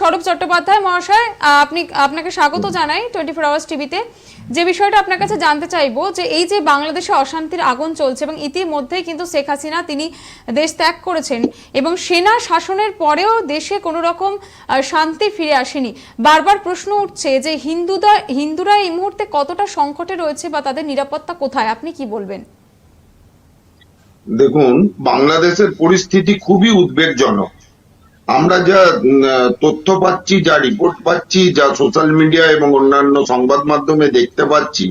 স্বরূপ চট্টোপাধ্যায় মহাশয় আপনি, আপনাকে স্বাগত জানাই টোয়েন্টি ফোর আওয়ার্স টিভিতে যে বিষয়টা আপনার কাছে জানতে চাইব, যে এই যে বাংলাদেশে অশান্তির আগুন চলছে এবং ইতিমধ্যেই কিন্তু শেখ হাসিনা তিনি দেশ ত্যাগ করেছেন এবং সেনা শাসনের পরেও দেশে কোনো রকম শান্তি ফিরে আসেনি। বারবার প্রশ্ন উঠছে যে হিন্দুরা হিন্দুরা এই মুহূর্তে কতটা সংকটে রয়েছে বা তাদের নিরাপত্তা কোথায়? আপনি কি বলবেন? দেখুন, বাংলাদেশের পরিস্থিতি খুবই উদ্বেগজনক। আমরা যা তথ্য পাচ্ছি, যা রিপোর্ট পাচ্ছি, যা সোশ্যাল মিডিয়া এবং অন্যান্য সংবাদ মাধ্যমে দেখতে পাচ্ছি,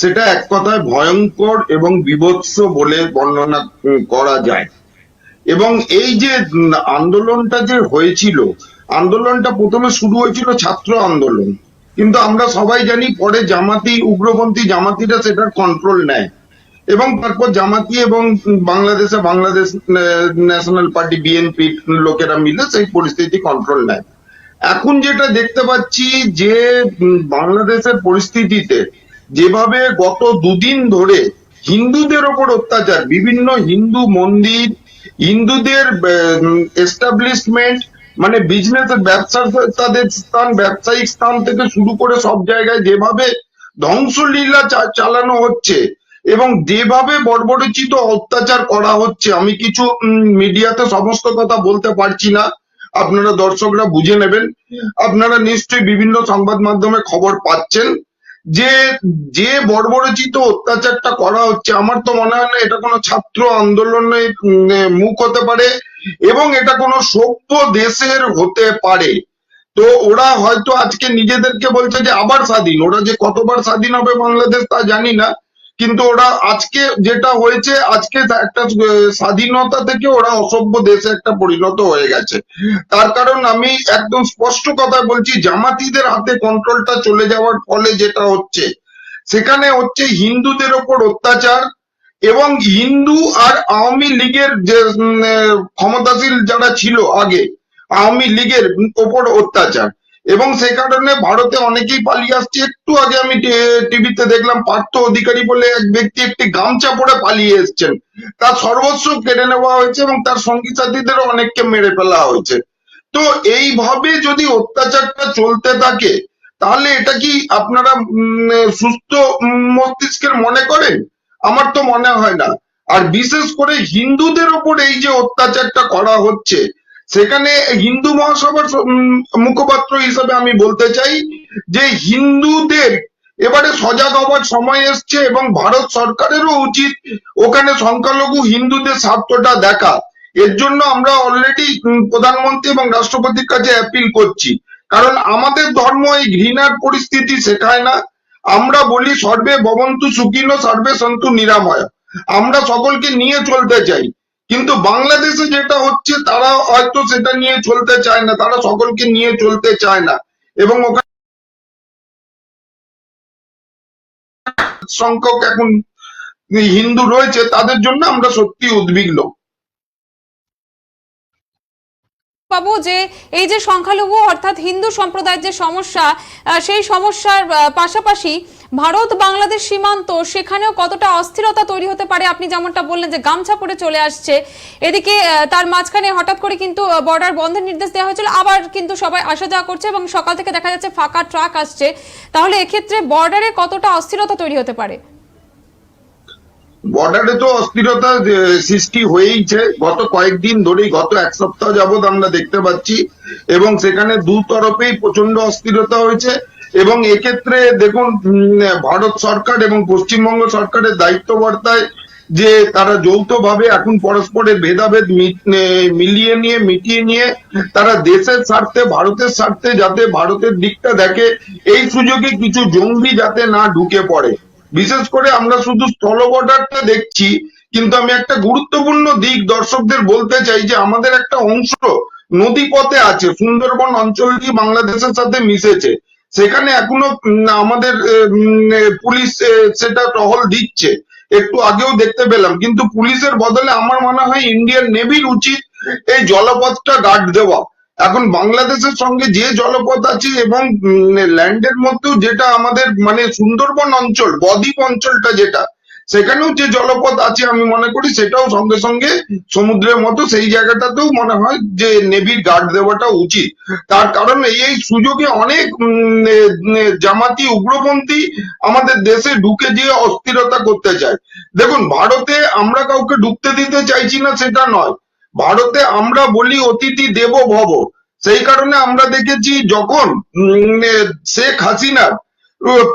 সেটা এক কথায় ভয়ঙ্কর এবং বিভৎস বলে বর্ণনা করা যায়। এবং এই যে আন্দোলনটা যে হয়েছিল, আন্দোলনটা প্রথমে শুরু হয়েছিল ছাত্র আন্দোলন। কিন্তু আমরা সবাই জানি পরে জামাতি, উগ্রপন্থী জামাতিরা সেটার কন্ট্রোল নেয়। এবং তারপর জামাতি এবং বাংলাদেশে বাংলাদেশ ন্যাশনাল পার্টি বিএনপি লোকেরা মিলে সেই পরিস্থিতি কন্ট্রোল নেয়। এখন যেটা দেখতে পাচ্ছি যে বাংলাদেশের পরিস্থিতিতে যেভাবে গত দুদিন ধরে হিন্দুদের ওপর অত্যাচার, বিভিন্ন হিন্দু মন্দির, হিন্দুদের এস্টাবলিশমেন্ট মানে বিজনেসের ব্যবসার তাদের স্থান, ব্যবসায়িক স্থান থেকে শুরু করে সব জায়গায় যেভাবে ধ্বংসলীলা চালানো হচ্ছে এবং যেভাবে বর্বরচিত অত্যাচার করা হচ্ছে, আমি কিছু মিডিয়াতে সমস্ত কথা বলতে পারছি না। আপনারা দর্শকরা বুঝে নেবেন। আপনারা নিশ্চয়ই বিভিন্ন সংবাদ মাধ্যমে খবর পাচ্ছেন যে যে বর্বরচিত অত্যাচারটা করা হচ্ছে, আমার তো মনে হয় না এটা কোনো ছাত্র আন্দোলনের মুখ হতে পারে এবং এটা কোনো সভ্য দেশের হতে পারে। তো ওরা হয়তো আজকে নিজেদেরকে বলছে যে, আবার স্বাধীন। ওরা যে কতবার স্বাধীন হবে বাংলাদেশ তা জানি না। কিন্তু ওরা আজকে যেটা হয়েছে, আজকে একটা স্বাধীনতা থেকে ওরা অসভ্য দেশে একটা পরিণত হয়ে গেছে। তার কারণ আমি একদম স্পষ্ট কথা বলছি, জামাতিদের হাতে কন্ট্রোলটা চলে যাওয়ার ফলে যেটা হচ্ছে, সেখানে হচ্ছে হিন্দুদের ওপর অত্যাচার এবং হিন্দু আর আওয়ামী লীগের যে ক্ষমতাশীল যারা ছিল আগে, আওয়ামী লীগের ওপর অত্যাচার। এবং সে কারণে ভারতে অনেকেই পালিয়ে আসছে। একটু আগে আমি টিভিতে দেখলাম, পার্থ অধিকারী বলে এক ব্যক্তি একটি গামছা পরে পালিয়ে এসেছেন। তার সর্বস্ব কেড়ে নেওয়া হয়েছে এবং তার সঙ্গী সাথীদেরও অনেককে মেরে ফেলা হয়েছে। তো এইভাবে যদি অত্যাচারটা চলতে থাকে, তাহলে এটা কি আপনারা সুস্থ মস্তিষ্কের মনে করেন? আমার তো মনে হয় না। আর বিশেষ করে হিন্দুদের ওপর এই যে অত্যাচারটা করা হচ্ছে সেখানে হিন্দু মহাসভার মুখপাত্র হিসেবে আমি বলতে চাই যে হিন্দুদের এবারে সজাগ হবার সময় এসছে এবং ভারত সরকারেরও উচিত ওখানে সংখ্যালঘু হিন্দুদের স্বার্থটা দেখা। এর জন্য আমরা অলরেডি প্রধানমন্ত্রী এবং রাষ্ট্রপতির কাছে অ্যাপিল করছি। কারণ আমাদের ধর্ম এই ঘৃণার পরিস্থিতি শেখায় না। আমরা বলি, সর্বে ভবন্তু সুখিনো, সর্বে সন্তু নিরাময়। আমরা সকলকে নিয়ে চলতে চাই। কিন্তু বাংলাদেশে যেটা হচ্ছে তারা হয়তো সেটা নিয়ে চলতে চায় না, তারা সকলকে নিয়ে চলতে চায় না। এবং ওখানে সংখ্যক এখন হিন্দু রয়েছে, তাদের জন্য আমরা সত্যি উদ্বিগ্ন। বাবু যে এই যে সংখ্যালঘু অর্থাৎ হিন্দু সম্প্রদায়ের যে সমস্যা সেই সমস্যার পাশাপাশি ভারত বাংলাদেশ সীমান্ত, সেখানেও কতটা অস্থিরতা তৈরি হতে পারে? আপনি যেমনটা বললেন যে গামছা পরে চলে আসছে, এদিকে তার মাঝখানে হঠাৎ করে কিন্তু বর্ডার বন্ধের নির্দেশ দেওয়া হয়েছিল, আবার কিন্তু সবাই আসা যাওয়া করছে এবং সকাল থেকে দেখা যাচ্ছে ফাঁকা ট্রাক আসছে। তাহলে এক্ষেত্রে বর্ডারে কতটা অস্থিরতা তৈরি হতে পারে? বর্ডারে তো অস্থিরতা সৃষ্টি হয়েইছে। গত কয়েকদিন ধরেই, গত এক সপ্তাহ যাবৎ আমরা দেখতে পাচ্ছি। এবং সেখানে দু তরফেই প্রচণ্ড অস্থিরতা হয়েছে। এবং এক্ষেত্রে দেখুন ভারত সরকার এবং পশ্চিমবঙ্গ সরকারের দায়িত্ববর্তায় যে, তারা যৌথভাবে এখন পরস্পরের ভেদাভেদ মিলিয়ে নিয়ে, মিটিয়ে নিয়ে, তারা দেশের স্বার্থে, ভারতের স্বার্থে যাতে ভারতের দিকটা দেখে, এই সুযোগে কিছু জঙ্গি যাতে না ঢুকে পড়ে। বিশেষ করে আমরা শুধু স্থল বর্ডারটা দেখছি, কিন্তু আমি একটা গুরুত্বপূর্ণ দিক দর্শকদের বলতে চাই যে আমাদের একটা অংশ নদী পথে আছে, সুন্দরবন অঞ্চলটি বাংলাদেশের সাথে মিশেছে। সেখানে এখনও আমাদের পুলিশ সেটা টহল দিচ্ছে। একটু আগেও দেখতে পেলাম, কিন্তু পুলিশের বদলে আমার মনে হয় ইন্ডিয়ান নেভির উচিত এই জলপথটা গার্ড দেওয়া। এখন বাংলাদেশের সঙ্গে যে জলপথ আছে এবং ল্যান্ডের মধ্যেও যেটা আমাদের মানে সুন্দরবন অঞ্চল, বদ্বীপ অঞ্চলটা যেটা, সেখানেও যে জলপথ আছে আমি মনে করি সেটাও সঙ্গে সঙ্গে সমুদ্রের মতো সেই জায়গাটাতেও মনে হয় যে নেভির গার্ড দেওয়াটা উচিত। তার কারণ এই সুযোগে অনেক জামাতি উগ্রপন্থী আমাদের দেশে ঢুকে গিয়ে অস্থিরতা করতে চায়। দেখুন, ভারতে আমরা কাউকে ঢুকতে দিতে চাইছি না সেটা নয়। ভারতে আমরা বলি অতিথি দেব ভব। সেই কারণে আমরা দেখেছি যখন শেখ হাসিনার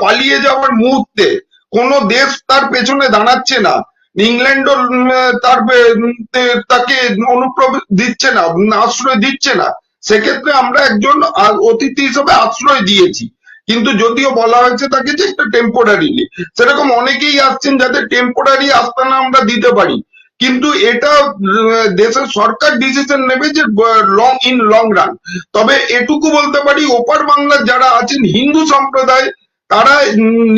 পালিয়ে যাওয়ার মুহূর্তে কোন দেশ তার পেছনে দাঁড়াচ্ছে না। ইংল্যান্ডও তার তাকে অনুপ্রবেশ দিচ্ছে না আশ্রয় দিচ্ছে না। সেক্ষেত্রে আমরা একজন অতিথি হিসেবে আশ্রয় দিয়েছি। কিন্তু যদিও বলা হয়েছে তাকে যে একটা টেম্পোরারিলি সেরকম অনেকেই আসছেন যাদের টেম্পোরারি আস্তানা আমরা দিতে পারি। কিন্তু এটা দেশের সরকার ডিসিশন নেবে যে লং ইন লং রান তবে এটুকু বলতে পারি, ওপার বাংলার যারা আছেন, হিন্দু সম্প্রদায়, তারা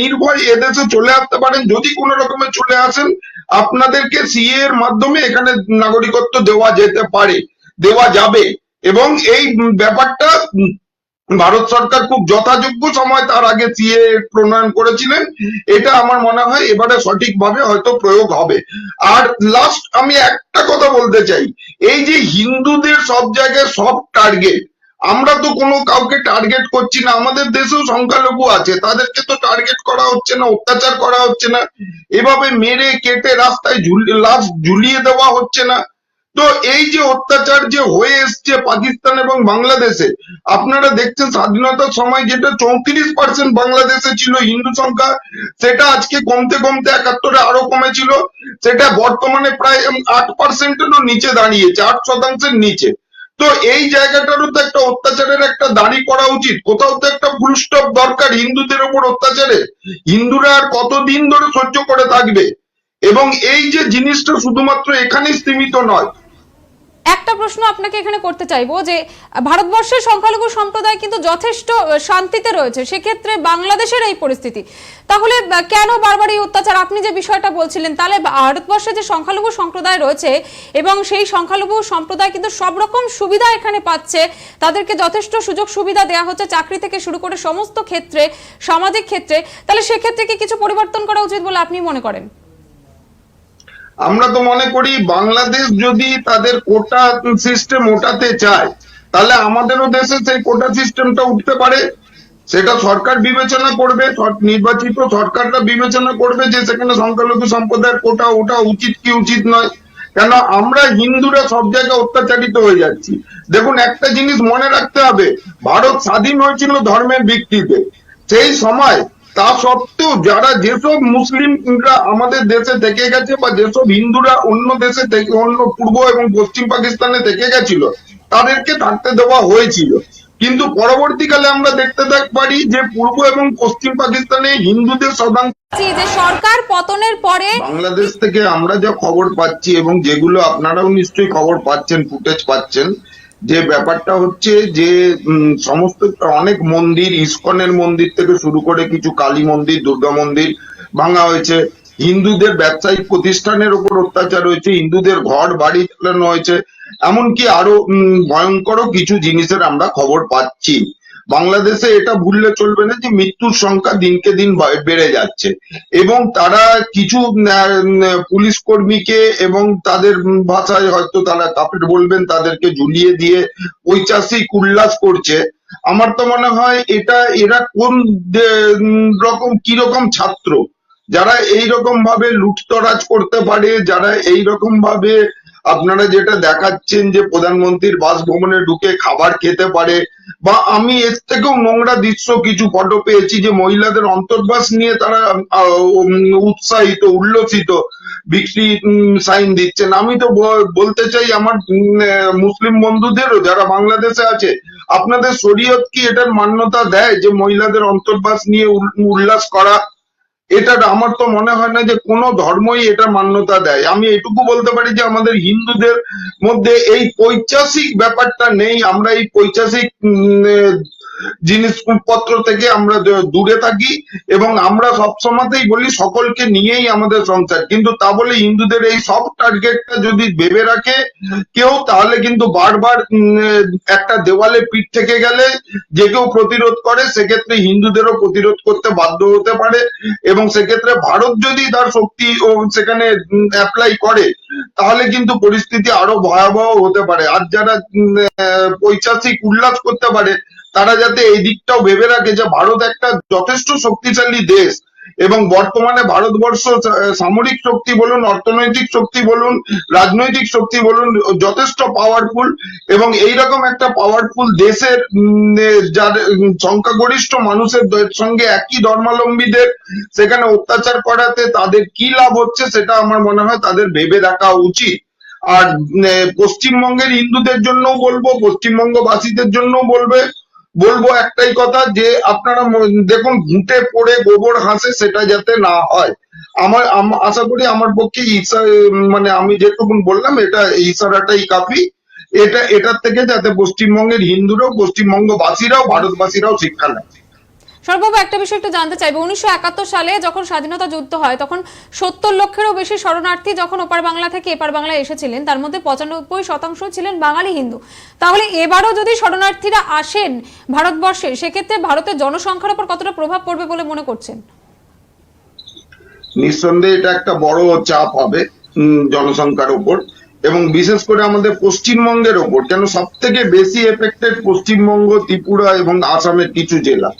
নির্ভয় এদেশে চলে আসতে পারেন। যদি কোনো রকমে চলে আসেন, আপনাদেরকে সিএ এর মাধ্যমে এখানে নাগরিকত্ব দেওয়া যেতে পারে, দেওয়া যাবে। এবং এই ব্যাপারটা ভারত সরকার খুব যথাযোগ্য সময় তার আগে সিএ প্রণয়ন করেছিলেন। এটা আমার মনে হয় এবারে সঠিকভাবে হয়তো প্রয়োগ হবে। আর লাস্ট আমি একটা কথা বলতে চাই। এই যে হিন্দুদের সব জায়গায় সব টার্গেট আমরা তো কোনো কাউকে টার্গেট করছি না। আমাদের দেশেও সংখ্যালঘু আছে। তাদেরকে তো টার্গেট করা হচ্ছে না, অত্যাচার করা হচ্ছে না। এভাবে মেরে কেটে রাস্তায় লাশ ঝুলিয়ে দেওয়া হচ্ছে না। তো এই যে অত্যাচার যে হয়ে এসছে পাকিস্তান এবং বাংলাদেশে, আপনারা দেখছেন স্বাধীনতার সময় যেটা চৌত্রিশ পার্সেন্ট বাংলাদেশে ছিল হিন্দু সংখ্যা, সেটা আজকে কমতে কমতে একাত্তরে আরও কমেছিল, সেটা বর্তমানে প্রায় আট পার্সেন্টেরও নিচে দাঁড়িয়েছে, আট শতাংশের নিচে। তো এই জায়গাটারও তো একটা অত্যাচারের একটা দাঁড়ি করা উচিত, কোথাও তো একটা ফুল স্টপ দরকার হিন্দুদের ওপর অত্যাচারে। হিন্দুরা আর কতদিন ধরে সহ্য করে থাকবে? এবং এই যে জিনিসটা শুধুমাত্র এখানেই সীমিত নয়। একটা প্রশ্ন আপনাকে এখানে করতে চাইব যে, ভারতবর্ষের সংখ্যালঘু সম্প্রদায় কিন্তু যথেষ্ট শান্তিতে রয়েছে, সেক্ষেত্রে বাংলাদেশের এই পরিস্থিতি। তাহলে কেন বারবার এই অত্যাচার? আপনি যে বিষয়টা বলছিলেন, তাহলে ভারতবর্ষে যে সংখ্যালঘু সম্প্রদায় রয়েছে এবং সেই সংখ্যালঘু সম্প্রদায় কিন্তু সব রকম সুবিধা এখানে পাচ্ছে, তাদেরকে যথেষ্ট সুযোগ সুবিধা দেওয়া হচ্ছে, চাকরি থেকে শুরু করে সমস্ত ক্ষেত্রে, সামাজিক ক্ষেত্রে, তাহলে সেক্ষেত্রে কি কিছু পরিবর্তন করা উচিত বলে আপনি মনে করেন? আমরা তো মনে করি বাংলাদেশ যদি তাদের কোটা সিস্টেম ওঠাতে চায়, তাহলে আমাদেরও দেশে সেই কোটা সিস্টেমটা উঠতে পারে। সেটা সরকার বিবেচনা করবে নির্বাচিত সরকাররা বিবেচনা করবে যে সেখানে সংখ্যালঘু সম্প্রদায়ের কোটা ওঠা উচিত কি উচিত নয়। কেন আমরা হিন্দুরা সব জায়গায় অত্যাচারিত হয়ে যাচ্ছি। দেখুন, একটা জিনিস মনে রাখতে হবে। ভারত স্বাধীন হয়েছিল ধর্মের ভিত্তিতে। সেই সময় তা সত্ত্বেও যারা যেসব মুসলিমরা আমাদের দেশে থেকে গেছে বা যেসব হিন্দুরা অন্য দেশে থেকে অন্য পূর্ব এবং পশ্চিম পাকিস্তানে থেকে গেছিল তাদেরকে থাকতে দেওয়া হয়েছিল। কিন্তু পরবর্তীকালে আমরা দেখতে থাক পারি যে পূর্ব এবং পশ্চিম পাকিস্তানে হিন্দুদের শতাংশ যে সরকার পতনের পরে বাংলাদেশ থেকে আমরা যা খবর পাচ্ছি এবং যেগুলো আপনারাও নিশ্চয়ই খবর পাচ্ছেন ফুটেজ পাচ্ছেন যে ব্যাপারটা হচ্ছে যে সমস্ত অনেক মন্দির ইস্কনের মন্দির থেকে শুরু করে কিছু কালী মন্দির দুর্গা মন্দির ভাঙা হয়েছে। হিন্দুদের ব্যবসায়িক প্রতিষ্ঠানের উপর অত্যাচার হয়েছে হিন্দুদের ঘর বাড়ি চালানো হয়েছে। এমনকি আরও উম, ভয়ঙ্করও কিছু জিনিসের আমরা খবর পাচ্ছি। বাংলাদেশে এটা ভুললে চলবে না যে মৃত্যুর সংখ্যা দিনকে দিন বেড়ে যাচ্ছে। এবং তারা কিছু পুলিশ কর্মীকে এবং তাদের ভাষায় হয়তো তারা কাপড় বলবেন, তাদেরকে ঝুলিয়ে দিয়ে ঐতিহাসিক উল্লাস করছে। আমার তো মনে হয় এটা, এরা কোন রকম কি রকম ছাত্র? যারা এই রকম ভাবে লুটতরাজ করতে পারে, যারা এই রকম ভাবে আপনারা যেটা দেখাচ্ছেন যে প্রধানমন্ত্রীর বাসভবনে ঢুকে খাবার খেতে পারে, বা আমি এর থেকেও নোংরা দৃশ্য কিছু ফটো পেয়েছি যে মহিলাদের অন্তর্বাস নিয়ে তারা উৎসাহিত, উল্লসিত, বিক্রি সাইন দিচ্ছেন। আমি তো বলতে চাই আমার মুসলিম বন্ধুদেরও যারা বাংলাদেশে আছে, আপনাদের শরীয়ত কি এটার মান্যতা দেয় যে মহিলাদের অন্তর্বাস নিয়ে উল- উল্লাস করা এটা আমার তো মনে হয় না যে কোনো ধর্মই এটা মান্যতা দেয়। আমি এটুকু বলতে পারি যে আমাদের হিন্দুদের মধ্যে এই পৈচাসিক ব্যাপারটা নেই। আমরা এই পৈচাসিক জিনিসপত্র থেকে আমরা দূরে থাকি এবং আমরা সবসময়তেই বলি সকলকে নিয়েই আমাদের সংসার। কিন্তু তা বলে হিন্দুদের এই সব টার্গেটটা যদি ভেবে রাখে কেউ, তাহলে কিন্তু বারবার একটা দেওয়ালে পিঠ থেকে গেলে যে কেউ প্রতিরোধ করে, সেক্ষেত্রে হিন্দুদেরও প্রতিরোধ করতে বাধ্য হতে পারে এবং সেক্ষেত্রে ভারত যদি তার শক্তি ও সেখানে অ্যাপ্লাই করে, তাহলে কিন্তু পরিস্থিতি আরও ভয়াবহ হতে পারে। আর যারা পৈশাচিক উল্লাস করতে পারে তারা যাতে এই দিকটাও ভেবে রাখে যে ভারত একটা যথেষ্ট শক্তিশালী দেশ এবং বর্তমানে ভারতবর্ষ সামরিক শক্তি বলুন, অর্থনৈতিক শক্তি বলুন, রাজনৈতিক শক্তি বলুন, যথেষ্ট পাওয়ারফুল এবং এইরকম একটা পাওয়ারফুল দেশের যার সংখ্যাগরিষ্ঠ মানুষের সঙ্গে একই ধর্মাবলম্বীদের সেখানে অত্যাচার করাতে তাদের কি লাভ হচ্ছে সেটা আমার মনে হয় তাদের ভেবে দেখা উচিত। আর পশ্চিমবঙ্গের হিন্দুদের জন্যও বলব, পশ্চিমবঙ্গবাসীদের জন্যও বলবে বলব একটাই কথা যে আপনারা দেখুন ঘুঁটে পড়ে গোবর হাসে সেটা যাতে না হয়। আমার আশা করি আমার পক্ষে ইসা মানে আমি যেটুকু বললাম, এটা ইশারাটাই কাফি। এটা, এটার থেকে যাতে পশ্চিমবঙ্গের হিন্দুরাও, পশ্চিমবঙ্গবাসীরাও, ভারতবাসীরাও শিক্ষা নেয়। সর্ববাবু একটা বিষয় একটু জানতে চাইব। উনিশশো একাত্তর সালে যখন স্বাধীনতা যুদ্ধ হয়, তখন সত্তর লক্ষেরও বেশি শরণার্থী যখন ওপার বাংলা থেকে এপার বাংলায় এসেছিলেন, তার মধ্যে পঁচানব্বই শতাংশ ছিলেন বাঙালি হিন্দু। তাহলে এবারও যদি শরণার্থীরা আসেন ভারতবর্ষে, সেক্ষেত্রে ভারতের জনসংখ্যার উপর কতটা প্রভাব পড়বে বলে মনে করছেন? নিঃসন্দেহে এটা একটা বড় চাপ হবে জনসংখ্যার উপর এবং বিশেষ করে আমাদের পশ্চিমবঙ্গের ওপর, কেন সব থেকে বেশি এফেক্টেড পশ্চিমবঙ্গ, ত্রিপুরা এবং আসামের কিছু জেলা।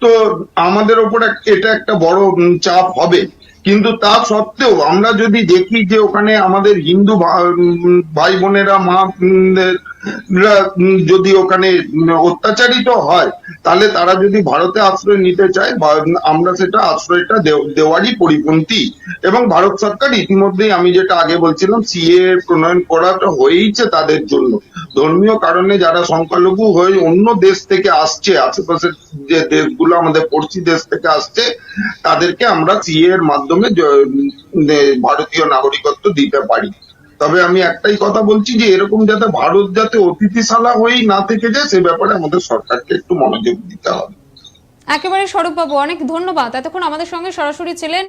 তো আমাদের ওপর এটা একটা বড় চাপ হবে। কিন্তু তা সত্ত্বেও আমরা যদি দেখি যে ওখানে আমাদের হিন্দু ভাই বোনেরা, মা যদি ওখানে অত্যাচারিত হয়, তাহলে তারা যদি ভারতে আশ্রয় নিতে চায় আমরা সেটা আশ্রয়টা দেওয়ারই পরিপন্থী। এবং ভারত সরকার ইতিমধ্যেই আমি যেটা আগে বলছিলাম, সিএ প্রণয়ন করাটা হয়েইছে তাদের জন্য। ধর্মীয় কারণে যারা সংখ্যালঘু হয়ে অন্য দেশ থেকে আসছে, আশেপাশের যে দেশগুলো, আমাদের পড়শি দেশ থেকে আসছে, তাদেরকে আমরা সিএ এর মাধ্যমে ভারতীয় নাগরিকত্ব দিতে পারি। তবে আমি একটাই কথা বলছি যে, এরকম যাতে ভারত যাতে অতিথিশালা হয়েই না থেকে যায়, সে ব্যাপারে আমাদের সরকারকে একটু মনোযোগ দিতে হবে। একেবারে স্বরূপবাবু অনেক ধন্যবাদ। এতক্ষণ আমাদের সঙ্গে সরাসরি ছিলেন